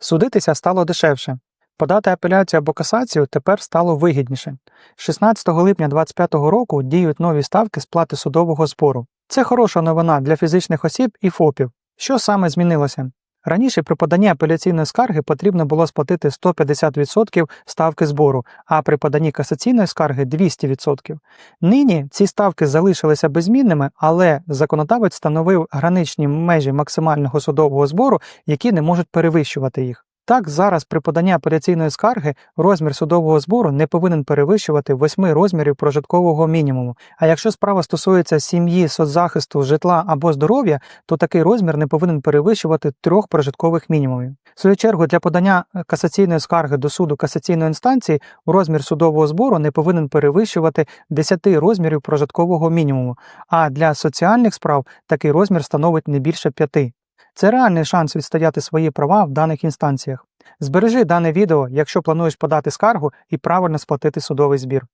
Судитися стало дешевше. Подати апеляцію або касацію тепер стало вигідніше. 16 липня 2025 року діють нові ставки сплати судового збору. Це хороша новина для фізичних осіб і ФОПів. Що саме змінилося? Раніше при поданні апеляційної скарги потрібно було сплатити 150% ставки збору, а при поданні касаційної скарги 200%. Нині ці ставки залишилися безмінними, але законодавець встановив граничні межі максимального судового збору, які не можуть перевищувати їх. Так, зараз при поданні апеляційної скарги розмір судового збору не повинен перевищувати 8 розмірів прожиткового мінімуму. А якщо справа стосується сім'ї, соцзахисту, житла або здоров'я, то такий розмір не повинен перевищувати трьох прожиткових мінімумів. В свою чергу, для подання касаційної скарги до суду касаційної інстанції розмір судового збору не повинен перевищувати 10 розмірів прожиткового мінімуму, а для соціальних справ такий розмір становить не більше 5. Це реальний шанс відстояти свої права в даних інстанціях. Збережи дане відео, якщо плануєш подати скаргу і правильно сплатити судовий збір.